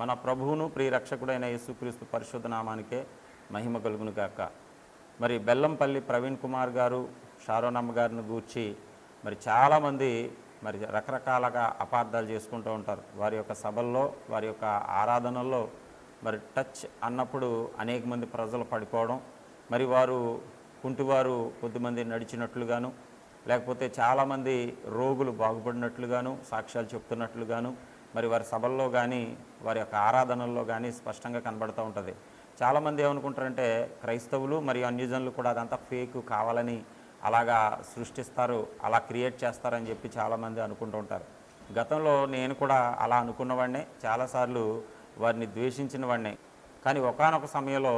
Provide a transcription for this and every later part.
మన ప్రభువును ప్రియరక్షకుడైన యేసుక్రీస్తు పరిశుద్ధ నామానికే మహిమ కలుగును గాక. మరి బెల్లంపల్లి ప్రవీణ్ కుమార్ గారు షారోనమ్మ గారిని గూర్చి మరి చాలామంది మరి రకరకాలుగా అపార్థాలు చేసుకుంటూ ఉంటారు. వారి యొక్క సభల్లో వారి యొక్క ఆరాధనల్లో మరి టచ్ అన్నప్పుడు అనేక మంది ప్రజలు పడిపోవడం మరి వారు కుంటివారు కొద్దిమంది నడిచినట్లుగాను లేకపోతే చాలామంది రోగులు బాగుపడినట్లుగాను సాక్ష్యాలు చెప్తున్నట్లుగాను మరి వారి సభల్లో కానీ వారి యొక్క ఆరాధనల్లో కానీ స్పష్టంగా కనబడుతూ ఉంటుంది. చాలామంది ఏమనుకుంటారంటే క్రైస్తవులు మరియు అన్యజనులు కూడా అదంతా ఫేక్ కావాలని అలాగా సృష్టిస్తారు అలా క్రియేట్ చేస్తారని చెప్పి చాలామంది అనుకుంటూ ఉంటారు. గతంలో నేను కూడా అలా అనుకున్నవాడినే చాలాసార్లు వారిని ద్వేషించిన వాడినే కానీ ఒకానొక సమయంలో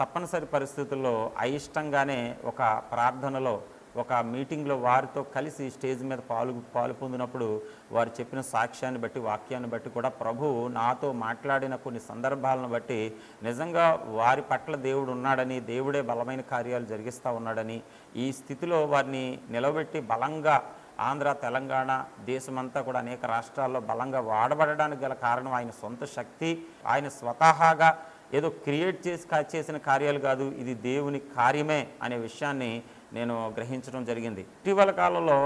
తప్పనిసరి పరిస్థితుల్లో అయిష్టంగానే ఒక ప్రార్థనలో ఒక మీటింగ్లో వారితో కలిసి స్టేజ్ మీద పాలు పాలు పొందినప్పుడు వారు చెప్పిన సాక్ష్యాన్ని బట్టి వాక్యాన్ని బట్టి కూడా ప్రభు నాతో మాట్లాడిన కొన్ని సందర్భాలను బట్టి నిజంగా వారి పట్ల దేవుడు ఉన్నాడని దేవుడే బలమైన కార్యాలు జరిగిస్తూ ఉన్నాడని ఈ స్థితిలో వారిని నిలబెట్టి బలంగా ఆంధ్ర తెలంగాణ దేశమంతా కూడా అనేక రాష్ట్రాల్లో బలంగా వాడబడడానికి గల కారణం ఆయన సొంత శక్తి ఆయన స్వతహాగా ఏదో క్రియేట్ చేసి చేసిన కార్యాలు కాదు ఇది దేవుని కార్యమే అనే విషయాన్ని నేను గ్రహించడం జరిగింది. ఇటీవల కాలంలో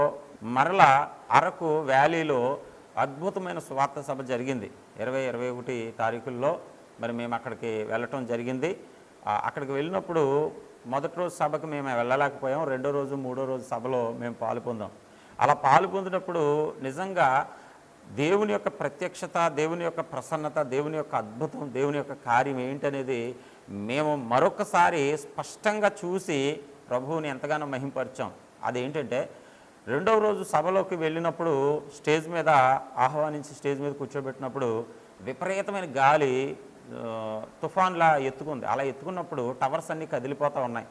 మరలా అరకు వ్యాలీలో అద్భుతమైన స్వార్థ సభ జరిగింది. ఇరవై ఇరవై ఒకటి తారీఖుల్లో మరి మేము అక్కడికి వెళ్ళటం జరిగింది. అక్కడికి వెళ్ళినప్పుడు మొదటి రోజు సభకు మేము వెళ్ళలేకపోయాం. రెండో రోజు మూడో రోజు సభలో మేము పాలు పొందాం. అలా పాలు పొందినప్పుడు నిజంగా దేవుని యొక్క ప్రత్యక్షత దేవుని యొక్క ప్రసన్నత దేవుని యొక్క అద్భుతం దేవుని యొక్క కార్యం ఏంటనేది మేము మరొకసారి స్పష్టంగా చూసి ప్రభువుని ఎంతగానో మహింపరిచాం. అదేంటంటే రెండవ రోజు సభలోకి వెళ్ళినప్పుడు స్టేజ్ మీద ఆహ్వానించి స్టేజ్ మీద కూర్చోబెట్టినప్పుడు విపరీతమైన గాలి తుఫాన్లా ఎత్తుకుంది. అలా ఎత్తుకున్నప్పుడు టవర్స్ అన్నీ కదిలిపోతూ ఉన్నాయి.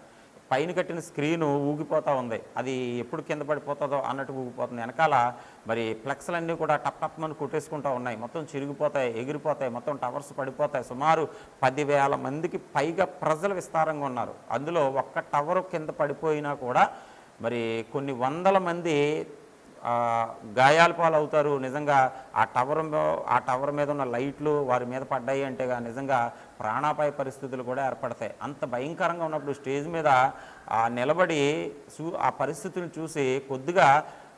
పైన కట్టిన స్క్రీను ఊగిపోతూ ఉంది. అది ఎప్పుడు కింద పడిపోతుందో అన్నట్టు ఊగిపోతుంది. వెనకాల మరి ఫ్లెక్స్లన్నీ కూడా టప్ టప్ అని కొట్టేసుకుంటూ ఉన్నాయి. మొత్తం చిరిగిపోతాయి ఎగిరిపోతాయి మొత్తం టవర్స్ పడిపోతాయి. సుమారు పదివేల మందికి పైగా ప్రజలు విస్తారంగా ఉన్నారు. అందులో ఒక్క టవర్ కింద పడిపోయినా కూడా మరి కొన్ని వందల మంది గాయాల పాలు అవుతారు నిజంగా ఆ టవర్ ఆ టవర్ మీద ఉన్న లైట్లు వారి మీద పడ్డాయి అంటే నిజంగా ప్రాణాపాయ పరిస్థితులు కూడా ఏర్పడతాయి. అంత భయంకరంగా ఉన్నప్పుడు స్టేజ్ మీద ఆ నిలబడి చూ ఆ పరిస్థితులు చూసి కొద్దిగా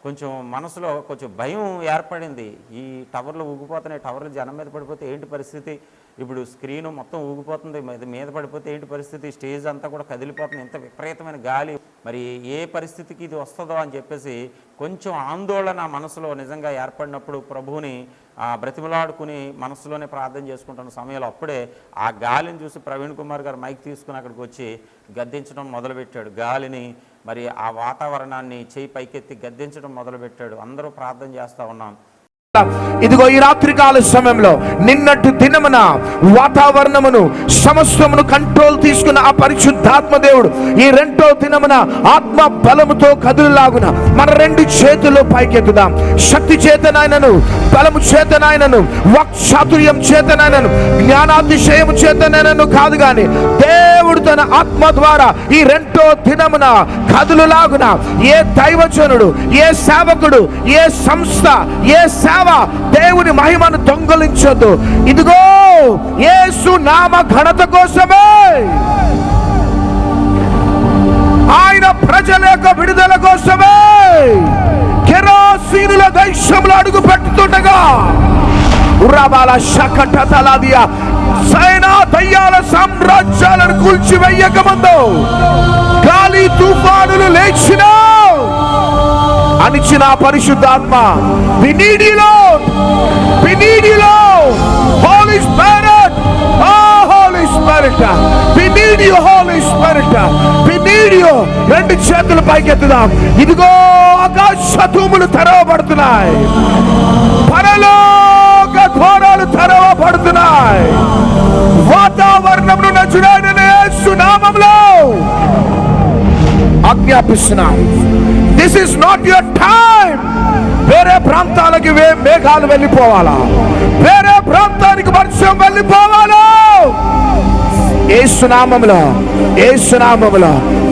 కొంచెం మనసులో కొంచెం భయం ఏర్పడింది. ఈ టవర్లు ఊగిపోతున్నాయి. టవర్లు జనం మీద పడిపోతే ఏంటి పరిస్థితి? ఇప్పుడు స్క్రీన్ మొత్తం ఊగిపోతుంది. మీద మీద పడిపోతే ఏంటి పరిస్థితి? స్టేజ్ అంతా కూడా కదిలిపోతుంది. ఇంత విపరీతమైన గాలి. మరి ఏ పరిస్థితికి ఇది వస్తుందో అని చెప్పేసి కొంచెం ఆందోళన మనసులో నిజంగా ఏర్పడినప్పుడు ప్రభువుని ఆ, బ్రతిమలాడుకుని మనసులోనే ప్రార్థన చేసుకుంటున్న సమయంలో అప్పుడే ఆ గాలిని చూసి ప్రవీణ్ కుమార్ గారు మైక్ తీసుకుని అక్కడికి వచ్చి గద్దించడం మొదలుపెట్టాడు. గాలిని మరి ఆ వాతావరణాన్ని చేయి పైకెత్తి గద్దించడం మొదలుపెట్టాడు. అందరూ ప్రార్థన చేస్తూ ఉన్నాం. ఇదిగో ఈ రాత్రికాల సమయంలో నిన్నటి దినమున వాతావరణమును సమస్తమును కంట్రోల్ తీసుకున్న ఆ పరిశుద్ధాత్మ దేవుడు ఈ రెండో దినమున ఆత్మ బలముతో కదులులాగున మన రెండు చేతులు పైకెత్తుదాం. శక్తి చేతనాయనను బలము చేతనాయనను వాక్చాతుర్యం చేతనాయనను జ్ఞానాతిశయము చేతనాయనను కాదు గాని దేవుడు తన ఆత్మ ద్వారా ఈ రెండో దినమున కదులులాగున ఏ దైవజనుడు ఏ సేవకుడు ఏ సంస్థ ఏ సేవ దేవుని మహిమను దొంగలించొద్దు. ఇదిగో యేసు నామ ఘనత కోసమే. ఆయన ప్రజల యొక్క విడుదల కోసమే. కెరోసీనుల దేశంలో అడుగు పెట్టుతుండగా ఉరాబాల శకట తలాదియా సైనా దయ్యాల సామ్రాజ్యాలను కూల్చివేయక ముందు గాలి తుఫానులు లేచినా అణిచిన పరిశుద్ధాత్మ. వినీడిలో వినీడిలో హోలీ స్పిరిట్ ఆ హోలీ స్పిరిట్ వినీడి హోలీ స్పిరిట్ వినీడి రెండు చేతులు పైకి ఎత్తుదాం ఇదిగో ఆకాశ తూములు తెరవబడుతున్నాయి. పరలోక ఘోరాలు తెరవబడుతున్నాయి. వాతావరణం ఆజ్ఞాపిస్తున్నాను this is not your time వేరే ప్రాంతాలకి వే మేఘాలు వెళ్ళిపోవాలా? వేరే ప్రాంతానికి వర్షం వెళ్ళిపోవాలా? ఏ స్వనామగుల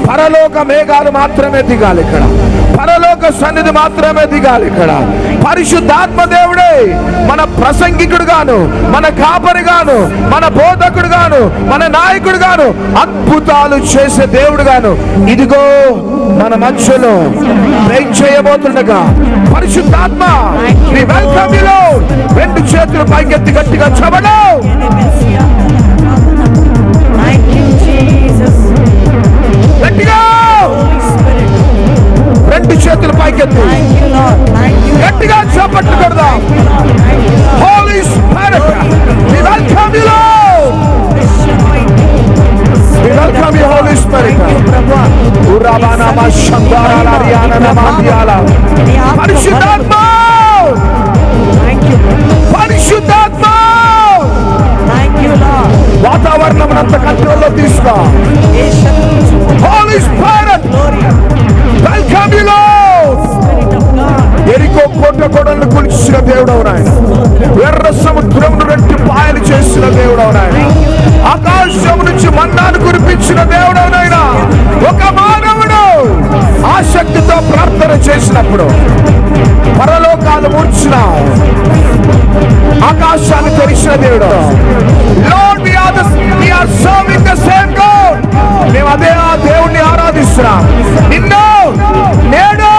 పరలోక మేఘాలు మాత్రమే దిగాలి ఇక్కడ. పరలోక సన్నిధి మాత్రమే దిగాలి ఇక్కడ పరిశుద్ధాత్మ దేవుడే మన ప్రసంగికుడు గాను మన కాపరి గాను మన బోధకుడు గాను మన నాయకుడు గాను అద్భుతాలు చేసే దేవుడు గాను ఇదిగో మన మధ్యలో ప్రేమ్ చేయబోతుండగా పరిశుద్ధాత్మ. రెండు చేతులు పైకెత్తి గట్టిగా చవడం. గట్టిగా దొరికింది గట్టిగా చేపట్టు కొడదాం holy spirit we welcome you we welcome you holy spirit ఉరాబానామ శంబారారియాన నమాదియాల పరిశుద్ధాత్మ పరిశుద్ధాత్మ వాతావరణం అంత కంట్రోల్లో తీసుకో holy spirit welcome you lord కొడలను కులిచిన దేవుడు నాయన. ఎర్ర సముద్రమును రెండు పాయలు చేసిన దేవుడు ఆకాశం నుంచి మన్నాను కురిపించిన దేవుడు నాయన. ఒక మానవుడు ఆసక్తితో ప్రార్థన చేసినప్పుడు పరలోకాలు మూర్చిన ఆకాశాన్ని తెరిచిన దేవుడు lord we are we are serving the same god మేము అదే ఆ దేవుణ్ణి ఆరాధిస్తున్నాం. నిన్ను నేడు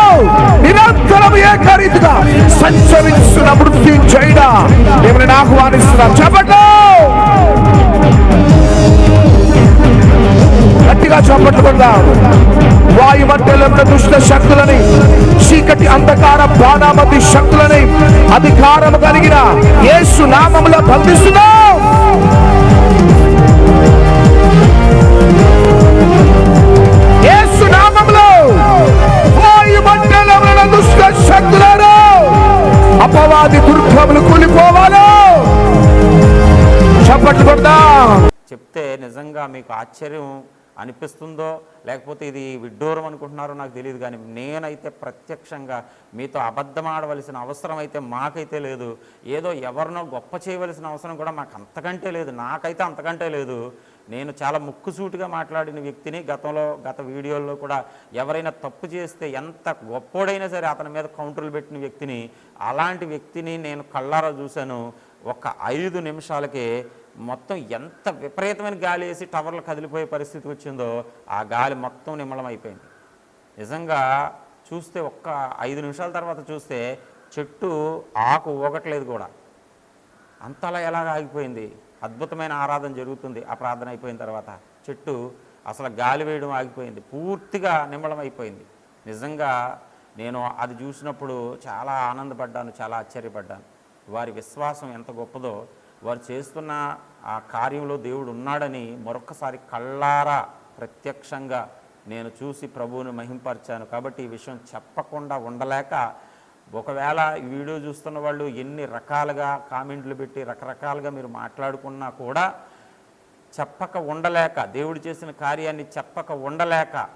నిరంతరం ఏకరీతిగా సంచరిస్తున్న వృత్తి చేయడా మిమ్మల్ని ఆహ్వానిస్తున్నాం చెప్పండి గట్టిగా చప్పట్లు కొడదాం వాయుమండలంలో దుష్ట శక్తులని చీకటి అంధకార బాణామతి శక్తులని అధికారం కలిగిన యేసు నామంలో బంధిస్తున్నాం. దుష్ట శక్తులను అపవాది దుర్గములు కూలిపోవాలి. చప్పట్లు చెప్తే నిజంగా మీకు ఆశ్చర్యం అనిపిస్తుందో లేకపోతే ఇది విడ్డూరం అనుకుంటున్నారో నాకు తెలియదు కానీ నేనైతే ప్రత్యక్షంగా మీతో అబద్ధం ఆడవలసిన అవసరం అయితే మాకైతే లేదు. ఏదో ఎవరినో గొప్ప చేయవలసిన అవసరం కూడా మాకు అంతకంటే లేదు నాకైతే అంతకంటే లేదు. నేను చాలా ముక్కుసూటిగా మాట్లాడిన వ్యక్తిని గతంలో గత వీడియోల్లో కూడా ఎవరైనా తప్పు చేస్తే ఎంత గొప్పోడైనా సరే అతని మీద కౌంటర్లు పెట్టిన వ్యక్తిని అలాంటి వ్యక్తిని నేను కళ్ళారా చూశాను. ఒక ఐదు నిమిషాలకే మొత్తం ఎంత విపరీతమైన గాలి వేసి టవర్లు కదిలిపోయే పరిస్థితి వచ్చిందో ఆ గాలి మొత్తం నిమ్మలం అయిపోయింది నిజంగా చూస్తే ఒక్క ఐదు నిమిషాల తర్వాత చూస్తే చెట్టు ఆకు ఊగట్లేదు కూడా. అంతలా ఎలాగ ఆగిపోయింది? అద్భుతమైన ఆరాధన జరుగుతుంది. ఆ ప్రార్థన అయిపోయిన తర్వాత చెట్టు అసలు గాలి వేయడం ఆగిపోయింది. పూర్తిగా నిమ్మలం అయిపోయింది నిజంగా నేను అది చూసినప్పుడు చాలా ఆనందపడ్డాను చాలా ఆశ్చర్యపడ్డాను. వారి విశ్వాసం ఎంత గొప్పదో వారు చేస్తున్న ఆ కార్యంలో దేవుడు ఉన్నాడని మరొకసారి కళ్ళారా ప్రత్యక్షంగా నేను చూసి ప్రభువుని మహింపరిచాను. కాబట్టి ఈ విషయం చెప్పకుండా ఉండలేక ఒకవేళ ఈ వీడియో చూస్తున్న వాళ్ళు ఎన్ని రకాలుగా కామెంట్లు పెట్టి రకరకాలుగా మీరు మాట్లాడుకున్నా కూడా చెప్పక ఉండలేక దేవుడు చేసిన కార్యాన్ని చెప్పక ఉండలేక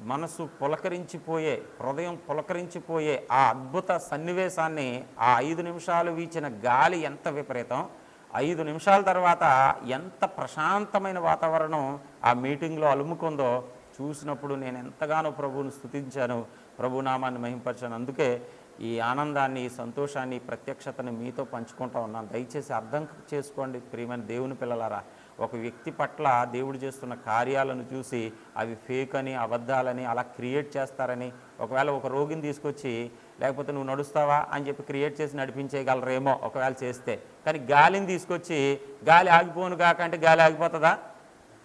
మనసు పులకరించిపోయే హృదయం పులకరించిపోయే ఆ అద్భుత సన్నివేశాన్ని ఆ ఐదు నిమిషాలు వీచిన గాలి ఎంత విపరీతం. ఐదు నిమిషాల తర్వాత ఎంత ప్రశాంతమైన వాతావరణం ఆ మీటింగ్లో అలుముకుందో చూసినప్పుడు నేను ఎంతగానో ప్రభువును స్తుతించాను ప్రభునామాన్ని మహింపరిచాను. అందుకే ఈ ఆనందాన్ని ఈ సంతోషాన్ని ప్రత్యక్షతను ప్రత్యక్షతని మీతో పంచుకుంటా ఉన్నాను. దయచేసి అర్థం చేసుకోండి ప్రియమైన దేవుని పిల్లలారా. ఒక వ్యక్తి పట్ల దేవుడు చేస్తున్న కార్యాలను చూసి అవి ఫేక్ అని అబద్ధాలని అలా క్రియేట్ చేస్తారని ఒకవేళ ఒక రోగిని తీసుకొచ్చి లేకపోతే నువ్వు నడుస్తావా? అని చెప్పి క్రియేట్ చేసి నడిపించేయగలరేమో ఒకవేళ చేస్తే. కానీ గాలిని తీసుకొచ్చి గాలి ఆగిపోను కాకంటే గాలి ఆగిపోతుందా?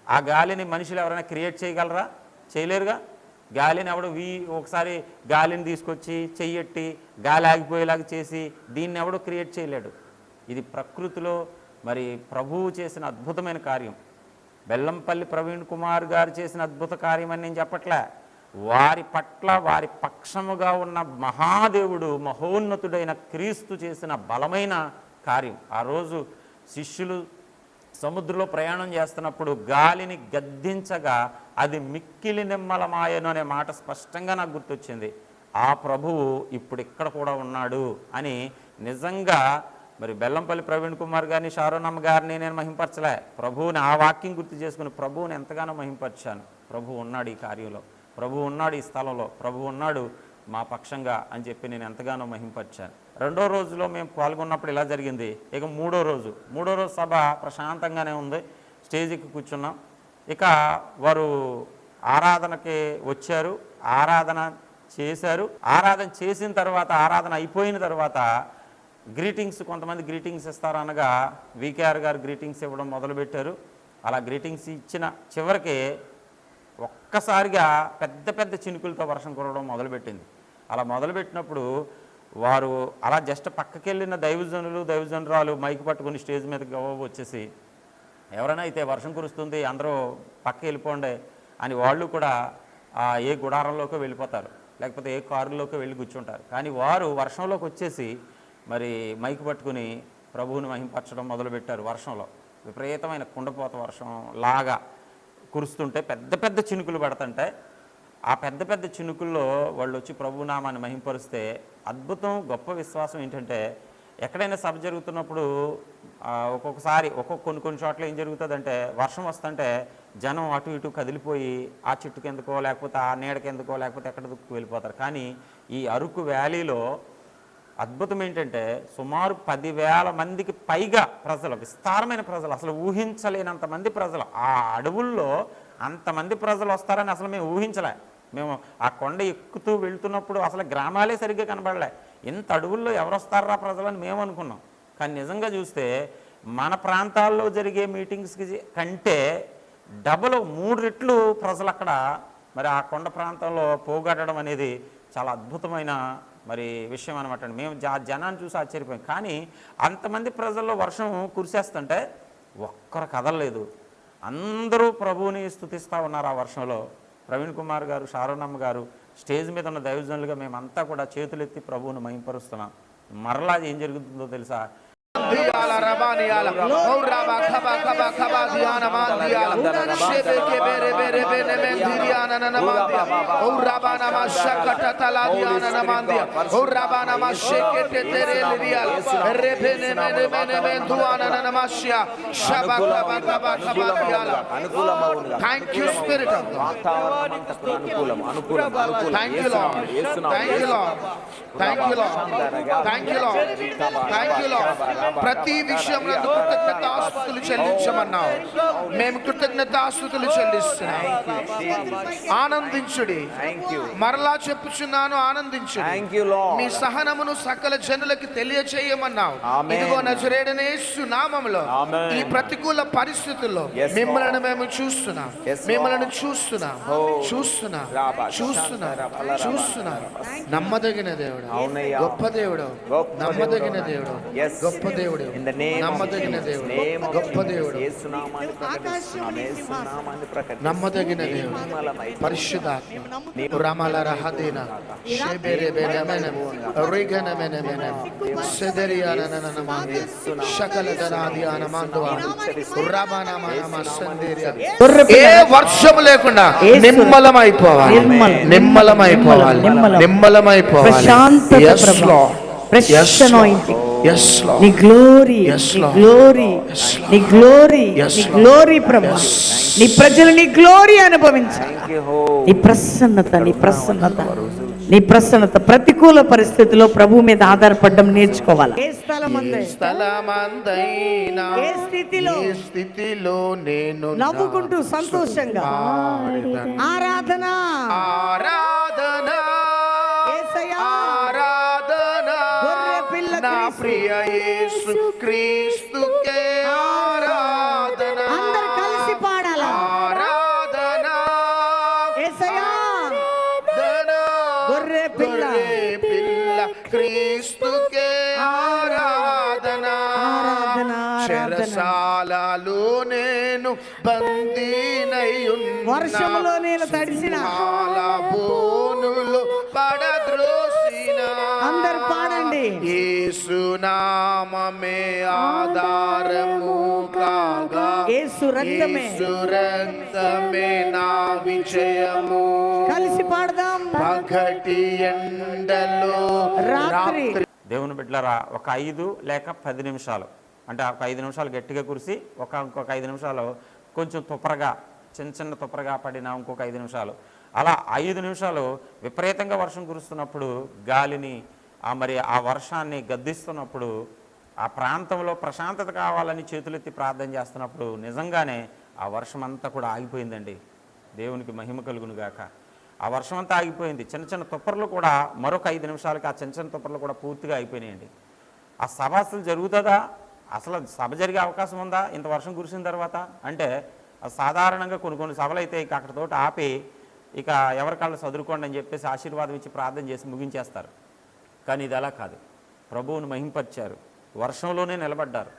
ఆ గాలిని మనుషులు ఎవరైనా క్రియేట్ చేయగలరా? చేయలేరుగా? గాలిని ఎవడు వీ ఒకసారి గాలిని తీసుకొచ్చి చెయ్యెట్టి గాలి ఆగిపోయేలాగా చేసి దీన్ని ఎవడు క్రియేట్ చేయలేడు. ఇది ప్రకృతిలో మరి ప్రభువు చేసిన అద్భుతమైన కార్యం. బెల్లంపల్లి ప్రవీణ్ కుమార్ గారు చేసిన అద్భుత కార్యం అని నేను చెప్పట్లే. వారి పట్ల వారి పక్షముగా ఉన్న మహాదేవుడు మహోన్నతుడైన క్రీస్తు చేసిన బలమైన కార్యం. ఆ రోజు శిష్యులు సముద్రంలో ప్రయాణం చేస్తున్నప్పుడు గాలిని గద్దించగా అది మిక్కిలి నిమ్మలమాయను అనే మాట స్పష్టంగా నాకు గుర్తొచ్చింది. ఆ ప్రభువు ఇప్పుడు ఇక్కడ కూడా ఉన్నాడు అని నిజంగా మరి బెల్లంపల్లి ప్రవీణ్ కుమార్ గారిని షారోనమ్మ గారిని నేను మహింపరచలే. ప్రభువుని ఆ వాక్యం గుర్తు చేసుకుని ప్రభువుని ఎంతగానో మహింపరిచాను. ప్రభు ఉన్నాడు ఈ కార్యంలో. ప్రభు ఉన్నాడు ఈ స్థలంలో. ప్రభు ఉన్నాడు మా పక్షంగా అని చెప్పి నేను ఎంతగానో మహింపరిచాను. రెండో రోజులో మేము పాల్గొన్నప్పుడు ఇలా జరిగింది. ఇక మూడో రోజు మూడో రోజు సభ ప్రశాంతంగానే ఉంది. స్టేజ్కి కూర్చున్నాం. ఇక వారు ఆరాధనకి వచ్చారు. ఆరాధన చేశారు. ఆరాధన చేసిన తర్వాత ఆరాధన అయిపోయిన తర్వాత గ్రీటింగ్స్ కొంతమంది గ్రీటింగ్స్ ఇస్తారు అనగా వికేఆర్ గారు గ్రీటింగ్స్ ఇవ్వడం మొదలుపెట్టారు. అలా గ్రీటింగ్స్ ఇచ్చిన చివరికి ఒక్కసారిగా పెద్ద పెద్ద చినుకులతో వర్షం కురవడం మొదలుపెట్టింది. అలా మొదలుపెట్టినప్పుడు వారు అలా జస్ట్ పక్కకెళ్ళిన దైవజనులు దైవజనురాలు మైక్ పట్టుకుని స్టేజ్ మీద గవ్వ వచ్చేసి ఎవరైనా అయితే వర్షం కురుస్తుంది అందరూ పక్క వెళ్ళిపోండి అని వాళ్ళు కూడా ఏ గుడారంలోకి వెళ్ళిపోతారు. లేకపోతే ఏ కారులోకి వెళ్ళి కూర్చుంటారు. కానీ వారు వర్షంలోకి వచ్చేసి మరి మైక్ పట్టుకుని ప్రభువుని మహింపరచడం మొదలుపెట్టారు వర్షంలో. విపరీతమైన కుండపోత వర్షం లాగా కురుస్తుంటే పెద్ద పెద్ద చినుకులు పడుతుంటే ఆ పెద్ద పెద్ద చినుకుల్లో వాళ్ళు వచ్చి ప్రభునామాన్ని మహింపరిస్తే అద్భుతం గొప్ప విశ్వాసం ఏంటంటే ఎక్కడైనా సభ జరుగుతున్నప్పుడు ఒక్కొక్కసారి ఒక్కొక్క కొన్ని కొన్ని చోట్ల ఏం జరుగుతుందంటే వర్షం వస్తుంటే జనం అటు ఇటు కదిలిపోయి ఆ చెట్టు కిందకో లేకపోతే ఆ నీడ కిందకో లేకపోతే ఎక్కడ దుక్కు వెళ్ళిపోతారు. కానీ ఈ అరకు వ్యాలీలో అద్భుతం ఏంటంటే సుమారు పదివేల మందికి పైగా ప్రజలు విస్తారమైన ప్రజలు అసలు ఊహించలేనంత మంది ప్రజలు ఆ అడవుల్లో అంతమంది ప్రజలు వస్తారని అసలు మేము ఊహించలే. మేము ఆ కొండ ఎక్కుతూ వెళ్తున్నప్పుడు అసలు గ్రామాలే సరిగ్గా కనబడలే. ఇంత అడవుల్లో ఎవరు వస్తారా ప్రజలని మేము అనుకున్నాం. కానీ నిజంగా చూస్తే మన ప్రాంతాల్లో జరిగే మీటింగ్స్కి కంటే డబల్ మూడు రెట్లు ప్రజలు అక్కడ మరి ఆ కొండ ప్రాంతంలో పోగొట్టడం అనేది చాలా అద్భుతమైన మరి విషయం అనమాట అండి. మేము జా జనాన్ని చూసి ఆశ్చర్యపోయాం. కానీ అంతమంది ప్రజల్లో వర్షం కురిసేస్తుంటే ఒక్కరు కదలలేదు. అందరూ ప్రభువుని స్థుతిస్తూ ఉన్నారు ఆ వర్షంలో. ప్రవీణ్ కుమార్ గారు శారణమ్మ గారు స్టేజ్ మీద ఉన్న దైవజనులుగా మేమంతా కూడా చేతులెత్తి ప్రభువును మహింపరుస్తున్నాం. మరలా ఏం జరుగుతుందో తెలుసా? diyala rabani ala raba khaba khaba khaba diyana man diyala shebe ke bere bere men diyana na man o raba na ma shakata tala diyana na man diya o raba na ma sheke te tere diyal re men men men duana na ma shya shaba khaba khaba khaba diyala thank you spirit of god. Thank you lord thank you lord. Thank you lord. Thank you lord. Thank you lord. ప్రతి విషయంలో కృతజ్ఞత ఆస్తుతులు చెల్లించమన్నావు. మేము కృతజ్ఞత ఆస్తుతులు చెల్లిస్తున్నాం. ఆనందించుడి. మరలా చెప్పుచున్నాను ఆనందించుడి. లో మీ సహనమును సకల జనులకి తెలియచేయమన్నావు. ఇదిగో నజరేడనేసు నామములో ఆమేన్. ఈ ప్రతికూల పరిస్థితుల్లో మిమ్మల్ని మేము చూస్తున్నాం. మిమ్మల్ని చూస్తున్నాం. Oh. చూస్తున్నాం. రాబా, చూస్తున్నాం. చూస్తున్నాం. నమ్మదగిన దేవుడు. గొప్ప దేవుడు. నమ్మదగిన దేవుడు. గొప్ప దేవుడు. నమ్మదగిన. దేవుడు. గొప్ప. దేవుడు. నమ్మదగిన దేవుడు. రామల రహదీన. షెబెరె బెనమెనెం రిగనమెనమెనెం సెదరియానననమాంది శకల దనాదియాన మాందువా రబనమనమ సందేరియా. ఏ వర్షం లేకుండా నిమ్మలం అయిపోవాలి నిర్మలం. నిమ్మలం అయిపోవాలి నిమ్మలం. నిమ్మలం అయిపోవాలి ప్రశాంతత ప్రభు. Lord. నీ గ్లోరీ Yes, నీ Lord. Glory Yes, Lord. నీ గ్లోరీ నీ ప్రభు. నీ ప్రజలు నీ గ్లోరీ అనుభవించాలి. నీ ప్రసన్నత నీ ప్రసన్నత నీ ప్రసన్నత ప్రతికూల పరిస్థితిలో ప్రభు మీద ఆధారపడడం నేర్చుకోవాలి ఏ స్థితిలో? ఏ స్థితిలో నేను నవ్వుకుంటూ సంతోషంగా. ఆరాధన ఆరాధన యేసు క్రీస్తుకే ఆరాధన అందరు కలిసి పాడాలా ఆరాధన యేసయ్యా. ఆరాధన గొర్రె పిల్ల. పిల్ల క్రీస్తుకే ఆరాధన ఆరాధన. చెరసాలలో నేను బందీనై ఉన్నా. వర్షములో నేను తడిసిన. యేసునామమే ఆధారము కాగా యేసు రక్తమే. నా విజయము. కలిసి పాడదాం. పగటి ఎండలో రాత్రి. దేవుని బిడ్డలారా ఒక ఐదు లేక పది నిమిషాలు. అంటే ఒక ఐదు నిమిషాలు గట్టిగా కురిసి ఒక ఇంకొక ఐదు నిమిషాలు కొంచెం తుప్పరగా చిన్న చిన్న తుప్పరగా పడిన ఇంకొక ఐదు నిమిషాలు. అలా ఐదు నిమిషాలు విపరీతంగా వర్షం కురుస్తున్నప్పుడు గాలిని ఆ మరి ఆ వర్షాన్ని గద్దిస్తున్నప్పుడు ఆ ప్రాంతంలో ప్రశాంతత కావాలని చేతులెత్తి ప్రార్థన చేస్తున్నప్పుడు నిజంగానే ఆ వర్షం అంతా కూడా ఆగిపోయిందండి. దేవునికి మహిమ కలుగును గాక ఆ వర్షం అంతా ఆగిపోయింది. చిన్న చిన్న తుప్పర్లు కూడా మరొక ఐదు నిమిషాలకి ఆ చిన్న చిన్న తుప్పర్లు కూడా పూర్తిగా అయిపోయినాయండి ఆ సభ అసలు జరుగుతుందా? అసలు సభ జరిగే అవకాశం ఉందా? ఇంత వర్షం కురిసిన తర్వాత? అంటే సాధారణంగా కొన్ని కొన్ని సభలు అయితే ఇక అక్కడితోటి ఆపి ఇక ఎవరికాళ్ళు చదువుకోండి అని చెప్పేసి ఆశీర్వాదం ఇచ్చి ప్రార్థన చేసి ముగించేస్తారు. కానీ ఇది అలా కాదు. ప్రభువును మహింపరిచారు. వర్షంలోనే నిలబడ్డారు.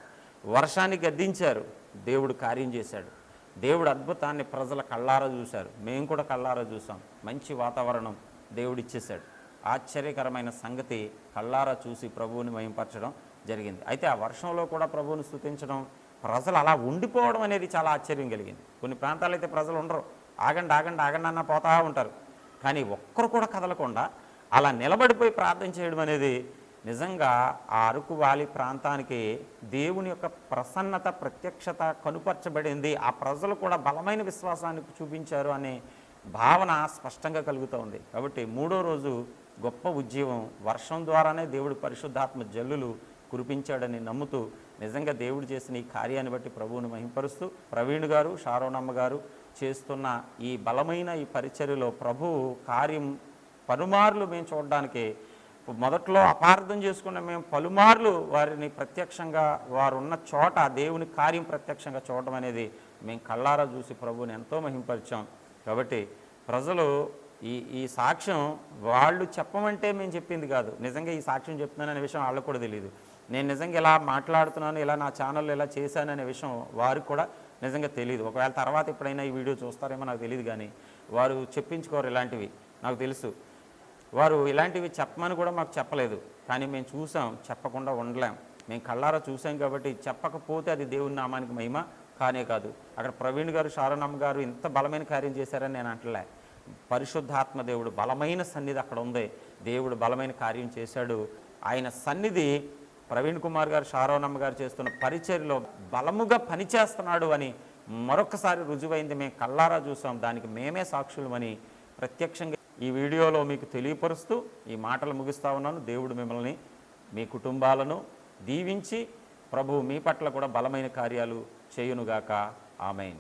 వర్షాన్ని గద్దించారు. దేవుడు కార్యం చేశాడు. దేవుడు అద్భుతాన్ని ప్రజల కళ్ళారా చూశారు. మేము కూడా కళ్ళారా చూసాం మంచి వాతావరణం దేవుడు ఇచ్చేశాడు. ఆశ్చర్యకరమైన సంగతి కళ్ళారా చూసి ప్రభువుని మహింపరచడం జరిగింది. అయితే ఆ వర్షంలో కూడా ప్రభువుని స్థుతించడం ప్రజలు అలా ఉండిపోవడం అనేది చాలా ఆశ్చర్యం కలిగింది. కొన్ని ప్రాంతాలు అయితే ప్రజలు ఉండరు. ఆగండి ఆగండి ఆగండి అన్న పోతా ఉంటారు. కానీ ఒక్కరు కూడా కదలకుండా అలా నిలబడిపోయి ప్రార్థన చేయడం అనేది నిజంగా ఆ అరకు వాలి ప్రాంతానికి దేవుని యొక్క ప్రసన్నత ప్రత్యక్షత కనుపరచబడింది. ఆ ప్రజలు కూడా బలమైన విశ్వాసానికి చూపించారు అనే భావన స్పష్టంగా కలుగుతూ ఉంది. కాబట్టి మూడో రోజు గొప్ప ఉద్యమం వర్షం ద్వారానే దేవుడు పరిశుద్ధాత్మ జల్లులు కురిపించాడని నమ్ముతూ నిజంగా దేవుడు చేసిన ఈ కార్యాన్ని బట్టి ప్రభువుని మహింపరుస్తూ ప్రవీణ్ గారు షారోనమ్మ గారు చేస్తున్న ఈ బలమైన ఈ పరిచర్యలో ప్రభు కార్యం పలుమార్లు మేము చూడడానికి మొదట్లో అపార్థం చేసుకున్న మేము పలుమార్లు వారిని ప్రత్యక్షంగా వారు ఉన్న చోట దేవుని కార్యం ప్రత్యక్షంగా చూడడం అనేది మేము కళ్ళారా చూసి ప్రభువుని ఎంతో మహింపరిచాం. కాబట్టి ప్రజలు ఈ ఈ సాక్ష్యం వాళ్ళు చెప్పమంటే మేము చెప్పింది కాదు. నిజంగా ఈ సాక్ష్యం చెప్తున్నాననే విషయం వాళ్ళకు కూడా తెలియదు నేను నిజంగా ఇలా మాట్లాడుతున్నాను ఇలా నా ఛానల్లో ఇలా చేశాననే విషయం వారికి కూడా నిజంగా తెలియదు ఒకవేళ తర్వాత ఎప్పుడైనా ఈ వీడియో చూస్తారేమో నాకు తెలియదు కానీ వారు చెప్పించుకోరు ఇలాంటివి. నాకు తెలుసు. వారు ఇలాంటివి చెప్పమని కూడా మాకు చెప్పలేదు. కానీ మేము చూసాం చెప్పకుండా ఉండలేం. మేము కళ్ళారా చూసాం కాబట్టి చెప్పకపోతే అది దేవుని నామానికి మహిమ కానే కాదు. అక్కడ ప్రవీణ్ గారు శారణమ్మ గారు ఇంత బలమైన కార్యం చేశారని నేను అంటలే. పరిశుద్ధాత్మ దేవుడు బలమైన సన్నిధి అక్కడ ఉంది. దేవుడు బలమైన కార్యం చేశాడు. ఆయన సన్నిధి ప్రవీణ్ కుమార్ గారు శారవణమ్మ గారు చేస్తున్న పరిచర్యలో బలముగా పనిచేస్తున్నాడు అని మరొకసారి రుజువైంది. మేము కళ్ళారా చూసాం. దానికి మేమే సాక్షులమని ప్రత్యక్షంగా ఈ వీడియోలో మీకు తెలియపరుస్తూ ఈ మాటలు ముగిస్తా ఉన్నాను. దేవుడు మిమ్మల్ని మీ కుటుంబాలను దీవించి ప్రభు మీ పట్ల కూడా బలమైన కార్యాలు చేయునుగాక. ఆమెన్.